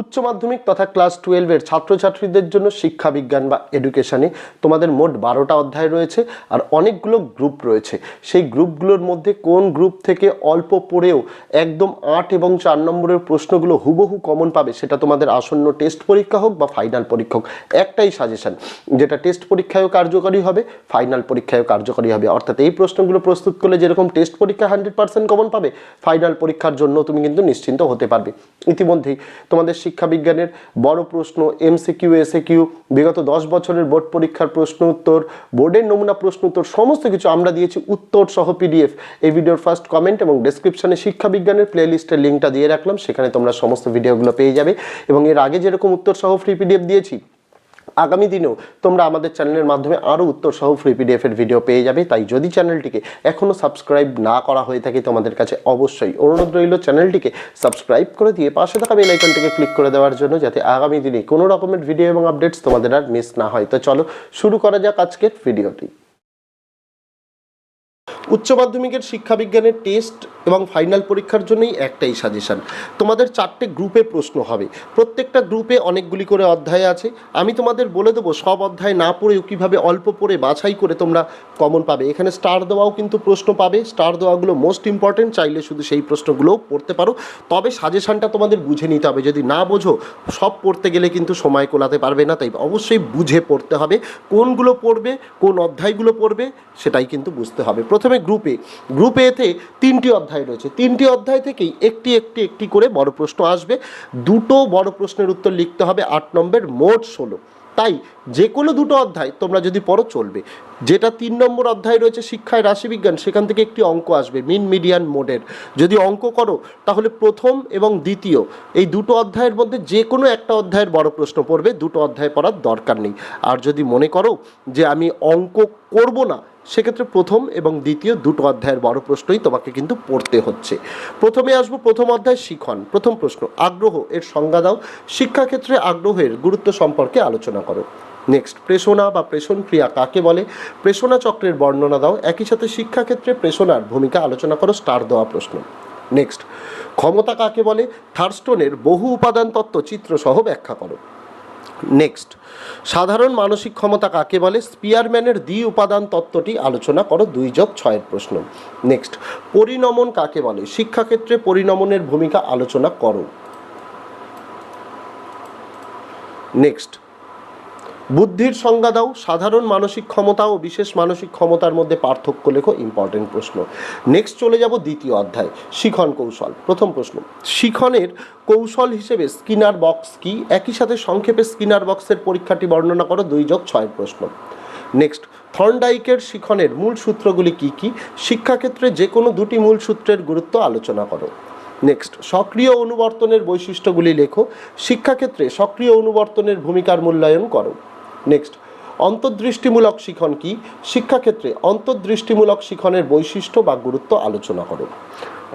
উচ্চ মাধ্যমিক তথা ক্লাস টুয়েলভের ছাত্রছাত্রীদের জন্য শিক্ষা বিজ্ঞান বা এডুকেশানে তোমাদের মোট বারোটা অধ্যায় রয়েছে আর অনেকগুলো গ্রুপ রয়েছে। সেই গ্রুপগুলোর মধ্যে কোন গ্রুপ থেকে অল্প পড়েও একদম আট এবং চার নম্বরের প্রশ্নগুলো হুবহু কমন পাবে সেটা তোমাদের আসন্ন টেস্ট পরীক্ষা হোক বা ফাইনাল পরীক্ষা হোক। একটাই সাজেশন যেটা টেস্ট পরীক্ষায়ও কার্যকরী হবে ফাইনাল পরীক্ষায়ও কার্যকরী হবে। অর্থাৎ এই প্রশ্নগুলো প্রস্তুত করলে যেরকম টেস্ট পরীক্ষা হান্ড্রেড পার্সেন্ট কমন পাবে ফাইনাল পরীক্ষার জন্য তুমি কিন্তু নিশ্চিন্ত হতে পারবে। ইতিমধ্যেই তোমাদের শিক্ষা বিজ্ঞানের বড় প্রশ্ন এমসিকিউ এসএকিউ বিগত দশ বছরের বোর্ড পরীক্ষার প্রশ্ন উত্তর, বোর্ডের নমুনা প্রশ্ন উত্তর, সমস্ত কিছু আমরা দিয়েছি উত্তর সহ পিডিএফ এই ভিডিওর ফার্স্ট কমেন্ট এবং ডেসক্রিপশনে শিক্ষা বিজ্ঞানের প্লে লিস্টের লিঙ্কটা দিয়ে রাখলাম, সেখানে তোমরা সমস্ত ভিডিওগুলো পেয়ে যাবে। এবং এর আগে যেরকম উত্তর সহ ফ্রি পিডিএফ দিয়েছি আগামী দিনেও তোমরা আমাদের চ্যানেলের মাধ্যমে আরও উত্তর সহ ফ্রি পিডিএফ এর ভিডিও পেয়ে যাবে। তাই যদি চ্যানেলটিকে এখনও সাবস্ক্রাইব না করা হয়ে থাকে, তোমাদের কাছে অবশ্যই অনুরোধ রইল চ্যানেলটিকে সাবস্ক্রাইব করে দিয়ে পাশে থাকা বেল আইকনটিকে ক্লিক করে দেওয়ার জন্য যাতে আগামী দিনে কোনো রকমের ভিডিও এবং আপডেটস তোমাদের আর মিস না হয়। তো চলো, শুরু করা যাক আজকের ভিডিওটি উচ্চ মাধ্যমিকের শিক্ষা বিজ্ঞানের টেস্ট এবং ফাইনাল পরীক্ষার জন্যই একটাই সাজেশান। তোমাদের চারটে গ্রুপে প্রশ্ন হবে। প্রত্যেকটা গ্রুপে অনেকগুলি করে অধ্যায় আছে। আমি তোমাদের বলে দেবো, সব অধ্যায় না পড়েও কীভাবে অল্প পড়ে বাছাই করে তোমরা কমন পাবে। এখানে স্টার দেওয়াও কিন্তু প্রশ্ন পাবে। স্টার দেওয়াগুলো মোস্ট ইম্পর্টেন্ট চাইলে শুধু সেই প্রশ্নগুলোও পড়তে পারো। তবে সাজেশানটা তোমাদের বুঝে নিতে হবে। যদি না বোঝো, সব পড়তে গেলে কিন্তু সময় কোলাতে পারবে না, তাই অবশ্যই বুঝে পড়তে হবে। কোনগুলো পড়বে, কোন অধ্যায়গুলো পড়বে, সেটাই কিন্তু বুঝতে হবে। প্রথমে গ্রুপে। গ্রুপ এতে তিনটি অধ্যায় রয়েছে। তিনটি অধ্যায় থেকেই একটি একটি একটি করে বড় প্রশ্ন আসবে। দুটো বড় প্রশ্নের উত্তর লিখতে হবে আট নম্বর, মোট ষোলো। তাই যে কোনো দুটো অধ্যায় তোমরা যদি পড়ো, চলবে। যেটা তিন নম্বর অধ্যায় রয়েছে শিক্ষায় রাশিবিজ্ঞান, সেখান থেকে একটি অঙ্ক আসবে, মিন, মিডিয়ান, মোডের। যদি অঙ্ক করো, তাহলে প্রথম এবং দ্বিতীয়, এই দুটো অধ্যায়ের মধ্যে যে কোনো একটা অধ্যায়ের বড় প্রশ্ন পড়বে, দুটো অধ্যায় পড়ার দরকার নেই। আর যদি মনে করো যে আমি অঙ্ক করব না সেক্ষেত্রে প্রথম এবং দ্বিতীয় দুটো অধ্যায়ের বড় প্রশ্নই তোমাকে কিন্তু পড়তে হচ্ছে। প্রথমে আসব প্রথম অধ্যায় শিখন। প্রথম প্রশ্ন, আগ্রহ, এর সংজ্ঞা দাও। শিক্ষাক্ষেত্রে আগ্রহের গুরুত্ব সম্পর্কে আলোচনা করো। নেক্সট প্রেষণা বা প্রেষণ ক্রিয়া কাকে বলে? প্রেষণা চক্রের বর্ণনা দাও। একই সাথে শিক্ষাক্ষেত্রে প্রেষণার ভূমিকা আলোচনা করো, স্টার দেওয়া প্রশ্ন। নেক্সট ক্ষমতা কাকে বলে? থার্স্টোনের বহু উপাদান তত্ত্ব চিত্রসহ ব্যাখ্যা করো। নেক্সট সাধারণ মানসিক ক্ষমতা কাকে বলে? স্পিয়ারম্যানের দ্বি উপাদান তত্ত্বটি আলোচনা করো, দুই যোগ ছয়ের প্রশ্ন। নেক্সট পরিণমন কাকে বলে? শিক্ষাক্ষেত্রে পরিণমনের ভূমিকা আলোচনা করো। নেক্সট বুদ্ধির সংজ্ঞা দাও, সাধারণ মানসিক ক্ষমতা ও বিশেষ মানসিক ক্ষমতার মধ্যে পার্থক্য লেখো ইম্পর্টেন্ট প্রশ্ন। নেক্সট চলে যাব দ্বিতীয় অধ্যায়, শিখন কৌশল। প্রথম প্রশ্ন, শিখনের কৌশল হিসেবে স্কিনার বক্স কি? একই সাথে সংক্ষেপে স্কিনার বক্সের পরীক্ষাটি বর্ণনা করো, দুই যোগ ছয়ের প্রশ্ন। নেক্সট থর্নডাইকের শিখনের মূল সূত্রগুলি কি কি? শিক্ষাক্ষেত্রে যে কোনো দুটি মূল সূত্রের গুরুত্ব আলোচনা করো। নেক্সট সক্রিয় অনুবর্তনের বৈশিষ্ট্যগুলি লেখো, শিক্ষাক্ষেত্রে সক্রিয় অনুবর্তনের ভূমিকার মূল্যায়ন করো। নেক্সট অন্তর্দৃষ্টিমূলক শিখন কি? শিক্ষাক্ষেত্রে অন্তর্দৃষ্টিমূলক শিখনের বৈশিষ্ট্য বা গুরুত্ব আলোচনা করো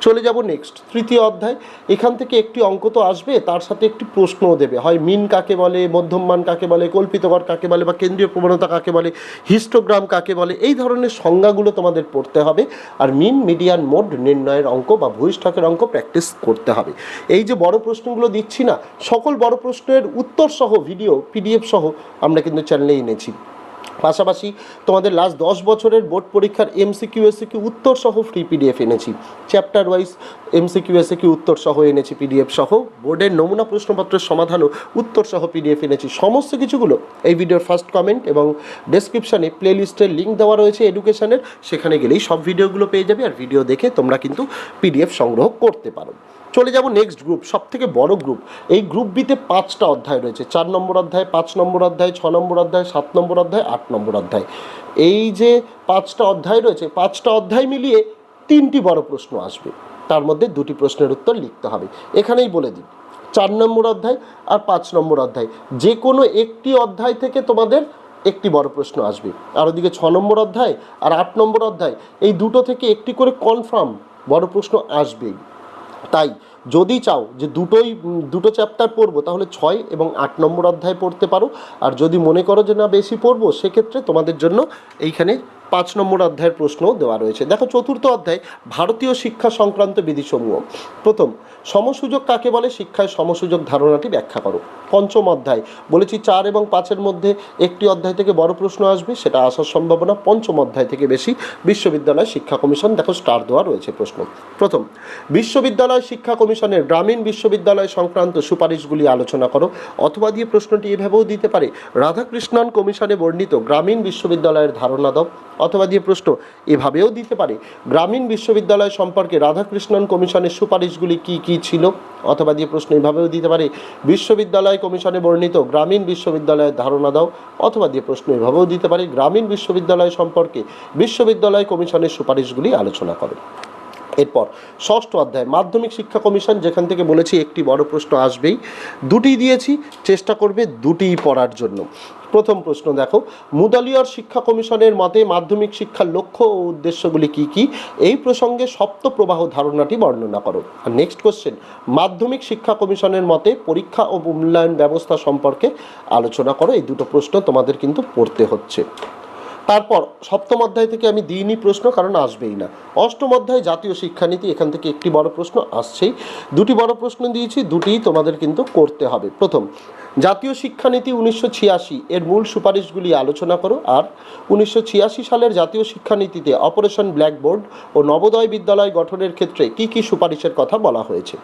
চলে যাব নেক্সট তৃতীয় অধ্যায়। এখান থেকে একটি অঙ্ক তো আসবে, তার সাথে একটি প্রশ্নও দেবে। হয় মিন কাকে বলে, মধ্যমমান কাকে বলে কল্পিতকর কাকে বলে, বা কেন্দ্রীয় প্রবণতা কাকে বলে হিস্টোগ্রাম কাকে বলে, এই ধরনের সংজ্ঞাগুলো তোমাদের পড়তে হবে। আর মিন মিডিয়ান মোড নির্ণয়ের অঙ্ক বা ভূইষ্ঠকের অঙ্ক প্র্যাকটিস করতে হবে। এই যে বড় প্রশ্নগুলো দিচ্ছি না, সকল বড় প্রশ্নের উত্তর সহ ভিডিও পিডিএফ সহ আমরা কিন্তু চ্যানেলে এনেছি। পাশাপাশি তোমাদের লাস্ট দশ বছরের বোর্ড পরীক্ষার এমসিকিউ এসিকিউ উত্তর সহ ফ্রি পিডিএফ এনেছি। চ্যাপ্টার ওয়াইজ এমসিকিউ এসিকিউ উত্তর সহ এনেছি পিডিএফ সহ। বোর্ডের নমুনা প্রশ্নপত্রের সমাধানও উত্তর সহ পিডিএফ এনেছি। সমস্ত কিছুগুলো এই ভিডিওর ফার্স্ট কমেন্ট এবং ডেসক্রিপশানে প্লেলিস্টের লিঙ্ক দেওয়া রয়েছে এডুকেশনের সেখানে গেলেই সব ভিডিওগুলো পেয়ে যাবে আর ভিডিও দেখে তোমরা কিন্তু পিডিএফ সংগ্রহ করতে পারো। চলে যাব নেক্সট গ্রুপ সব থেকে বড় গ্রুপ এই গ্রুপ বিতে পাঁচটা অধ্যায় রয়েছে। চার নম্বর অধ্যায়, পাঁচ নম্বর অধ্যায়, ছ নম্বর অধ্যায়, সাত নম্বর অধ্যায়, আট নম্বর অধ্যায়। এই যে পাঁচটা অধ্যায় রয়েছে, পাঁচটা অধ্যায় মিলিয়ে তিনটি বড় প্রশ্ন আসবে। তার মধ্যে দুটি প্রশ্নের উত্তর লিখতে হবে। এখানেই বলে দিই, চার নম্বর অধ্যায় আর পাঁচ নম্বর অধ্যায়। যে কোনো একটি অধ্যায় থেকে তোমাদের একটি বড় প্রশ্ন আসবে। আর ওদিকে ছ নম্বর অধ্যায় আর আট নম্বর অধ্যায়, এই দুটো থেকে একটি করে কনফার্ম বড় প্রশ্ন আসবেই। তাই যদি চাও যে দুটোই, দুটো চ্যাপ্টার পড়ব, তাহলে ছয় এবং আট নম্বর অধ্যায় পড়তে পারো। আর যদি মনে করো যে না বেশি পড়ব, সেক্ষেত্রে তোমাদের জন্য এইখানে পাঁচ নম্বর অধ্যায়ের প্রশ্নও দেওয়া রয়েছে। দেখো, চতুর্থ অধ্যায়, ভারতীয় শিক্ষা সংক্রান্ত বিধিসমূহ। প্রথম সমসুযোগ কাকে বলে? শিক্ষায় সমসুযোগ ধারণাটি ব্যাখ্যা করো। পঞ্চম অধ্যায়, বলেছি চার এবং পাঁচের মধ্যে একটি অধ্যায় থেকে বড় প্রশ্ন আসবে, সেটা আসার সম্ভাবনা পঞ্চম অধ্যায় থেকে বেশি। বিশ্ববিদ্যালয় শিক্ষা কমিশন, দেখো স্টার দেওয়া রয়েছে প্রশ্ন। প্রথম, বিশ্ববিদ্যালয় শিক্ষা কমিশনের গ্রামীণ বিশ্ববিদ্যালয় সংক্রান্ত সুপারিশগুলি আলোচনা করো, অথবা দিয়ে প্রশ্নটি এভাবেও দিতে পারে, রাধাকৃষ্ণন কমিশনে বর্ণিত গ্রামীণ বিশ্ববিদ্যালয়ের ধারণা দাও। অথবা দিয়ে প্রশ্ন, এভাবেও দিতে পারে। গ্রামীণ বিশ্ববিদ্যালয় সম্পর্কে রাধাকৃষ্ণন কমিশনের সুপারিশগুলি কি কি ছিল? অথবা দিয়ে প্রশ্ন, এভাবেও দিতে পারে। বিশ্ববিদ্যালয় কমিশনে বর্ণিত, গ্রামীণ বিশ্ববিদ্যালয়ের ধারণা দাও। অথবা দিয়ে প্রশ্ন, এভাবেও দিতে পারে। গ্রামীণ বিশ্ববিদ্যালয় সম্পর্কে বিশ্ববিদ্যালয় কমিশনের সুপারিশগুলি আলোচনা করো। এরপর ষষ্ঠ অধ্যায়, মাধ্যমিক শিক্ষা কমিশন যেখান থেকে বলেছি একটি বড় প্রশ্ন আসবেই। দুটি দিয়েছি, চেষ্টা করবে দুটিই পড়ার জন্য। প্রথম প্রশ্ন দেখো, মুদালিয়ার শিক্ষা কমিশনের মতে মাধ্যমিক শিক্ষার লক্ষ্য ও উদ্দেশ্যগুলি কি কি? এই প্রসঙ্গে সপ্ত প্রবাহ ধারণাটি বর্ণনা করো। আর নেক্সট কোশ্চেন মাধ্যমিক শিক্ষা কমিশনের মতে পরীক্ষা ও মূল্যায়ন ব্যবস্থা সম্পর্কে আলোচনা করো। এই দুটো প্রশ্ন তোমাদের কিন্তু পড়তে হচ্ছে। তারপর সপ্তম অধ্যায় থেকে আমি দিইনি প্রশ্ন, কারণ আসবেই না। অষ্টম অধ্যায় জাতীয় শিক্ষানীতি, এখান থেকে একটি বড় প্রশ্ন আসছেই। দুটি বড় প্রশ্ন দিয়েছি, দুটিই তোমাদের কিন্তু করতে হবে। প্রথম, জাতীয় শিক্ষানীতি উনিশশো ছিয়াশি, এর মূল সুপারিশগুলি আলোচনা করো। আর উনিশশো ছিয়াশি সালের জাতীয় শিক্ষানীতিতে অপারেশন ব্ল্যাকবোর্ড ও নবোদয় বিদ্যালয় গঠনের ক্ষেত্রে কি কি সুপারিশের কথা বলা হয়েছে।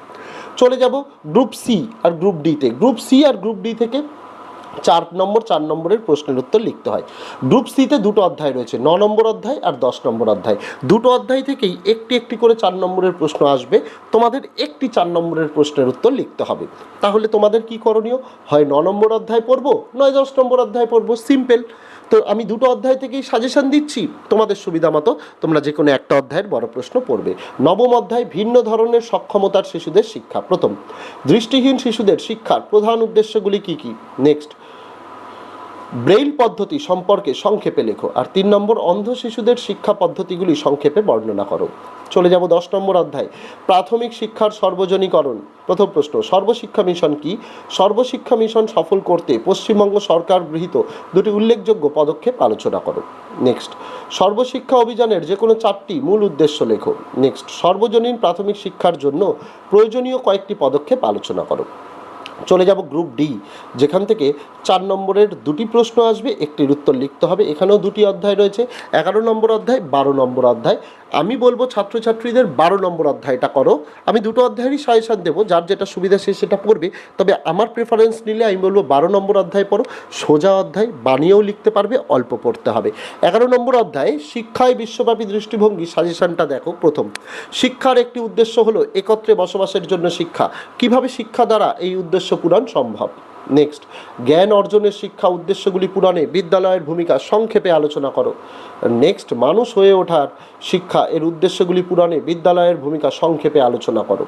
চলে যাব গ্রুপ সি আর গ্রুপ ডিতে। গ্রুপ সি আর গ্রুপ ডি থেকে চার নম্বর, চার নম্বরের প্রশ্নের উত্তর লিখতে হয়। গ্রুপ সিতে দুটো অধ্যায় রয়েছে, ন নম্বর অধ্যায় আর দশ নম্বর অধ্যায়। দুটো অধ্যায় থেকেই একটি একটি করে চার নম্বরের প্রশ্ন আসবে। তোমাদের একটি চার নম্বরের প্রশ্নের উত্তর লিখতে হবে। তাহলে তোমাদের কি করণীয়? হয় ন নম্বর অধ্যায় পড়ব, নয় দশ নম্বর অধ্যায় পড়ব, সিম্পল। তো আমি দুটো অধ্যায় থেকেই সাজেশন দিচ্ছি, তোমাদের সুবিধা মতো তোমরা যে কোনো একটা অধ্যায়ের বড় প্রশ্ন পড়বে। নবম অধ্যায়, ভিন্ন ধরনের সক্ষমতার শিশুদের শিক্ষা, প্রথম। দৃষ্টিহীন শিশুদের শিক্ষার প্রধান উদ্দেশ্যগুলি কি কি? নেক্সট ব্রেইল পদ্ধতি সম্পর্কে সংক্ষেপে লেখো। আর তিন নম্বর, অন্ধ শিশুদের শিক্ষা পদ্ধতিগুলি সংক্ষেপে বর্ণনা করো। চলে যাব দশ নম্বর অধ্যায়। প্রাথমিক শিক্ষার সর্বজনীকরণ। প্রথম প্রশ্ন, সর্বশিক্ষা মিশন কি? সর্বশিক্ষা মিশন সফল করতে পশ্চিমবঙ্গ সরকার গৃহীত দুটি উল্লেখযোগ্য পদক্ষেপ আলোচনা করো। নেক্সট, সর্বশিক্ষা অভিযানের যে কোনো চারটি মূল উদ্দেশ্য লেখো। নেক্সট, সর্বজনীন প্রাথমিক শিক্ষার জন্য প্রয়োজনীয় কয়েকটি পদক্ষেপ আলোচনা করো। চলে যাব গ্রুপ ডি, যেখান থেকে চার নম্বরের দুটি প্রশ্ন আসবে, একটির উত্তর লিখতে হবে। এখানেও দুটি অধ্যায় রয়েছে। এগারো নম্বর অধ্যায়, বারো নম্বর অধ্যায়। আমি বলব ছাত্রছাত্রীদের বারো নম্বর অধ্যায়টা করো। আমি দুটো অধ্যায়েরই সাজেশান দেবো, যার যেটা সুবিধা সে সেটা পড়বে। তবে আমার প্রেফারেন্স নিলে আমি বলব বারো নম্বর অধ্যায় পড়ো, সোজা অধ্যায়, বানিয়েও লিখতে পারবে, অল্প পড়তে হবে। এগারো নম্বর অধ্যায়ে, শিক্ষায় বিশ্বব্যাপী দৃষ্টিভঙ্গি, সাজেশানটা দেখো, প্রথম। শিক্ষার একটি উদ্দেশ্য হলো একত্রে বসবাসের জন্য শিক্ষা। কীভাবে শিক্ষা দ্বারা এই উদ্দেশ্য পূরণ সম্ভব? নেক্সট জ্ঞান অর্জনের শিক্ষা উদ্দেশ্যগুলি পূরণে বিদ্যালয়ের ভূমিকা সংক্ষেপে আলোচনা করো। নেক্সট মানুষ হয়ে ওঠার শিক্ষা এর উদ্দেশ্যগুলি পূরণে বিদ্যালয়ের ভূমিকা সংক্ষেপে আলোচনা করো।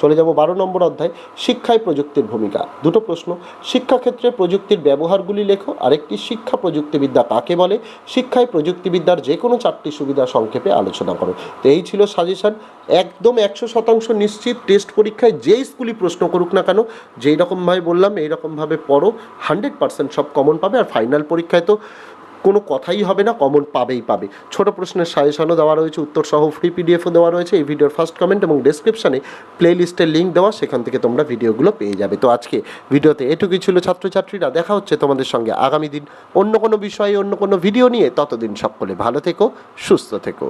চলে যাব বারো নম্বর অধ্যায়, শিক্ষায় প্রযুক্তির ভূমিকা। দুটো প্রশ্ন, শিক্ষাক্ষেত্রে প্রযুক্তির ব্যবহারগুলি লেখো, আরেকটি, শিক্ষা প্রযুক্তিবিদ্যা কাকে বলে? শিক্ষায় প্রযুক্তিবিদ্যার যে কোনো চারটি সুবিধা সংক্ষেপে আলোচনা করো। তো এই ছিল সাজেশন একদম একশো শতাংশ নিশ্চিত টেস্ট পরীক্ষায় যেই স্কুলই প্রশ্ন করুক না কেন, যেই রকমভাবে বললাম, এই রকমভাবে পড়ো হান্ড্রেড পার্সেন্ট সব কমন পাবে, আর ফাইনাল পরীক্ষায় তো কোনো কথাই হবে না কমন পাবেই পাবে। ছোট প্রশ্নের সাজেশনও দেওয়া রয়েছে উত্তর সহ ফ্রি পিডিএফও দেওয়া রয়েছে। এই ভিডিওর ফার্স্ট কমেন্ট এবং ডেসক্রিপশানে প্লে লিস্টের লিঙ্ক দেওয়া, সেখান থেকে তোমরা ভিডিওগুলো পেয়ে যাবে। তো আজকে ভিডিওতে এটুকুই ছিল ছাত্রছাত্রীরা, দেখা হচ্ছে তোমাদের সঙ্গে আগামী দিন অন্য কোনো বিষয়ে, অন্য কোনো ভিডিও নিয়ে। ততদিন সকলে ভালো থেকো, সুস্থ থেকো।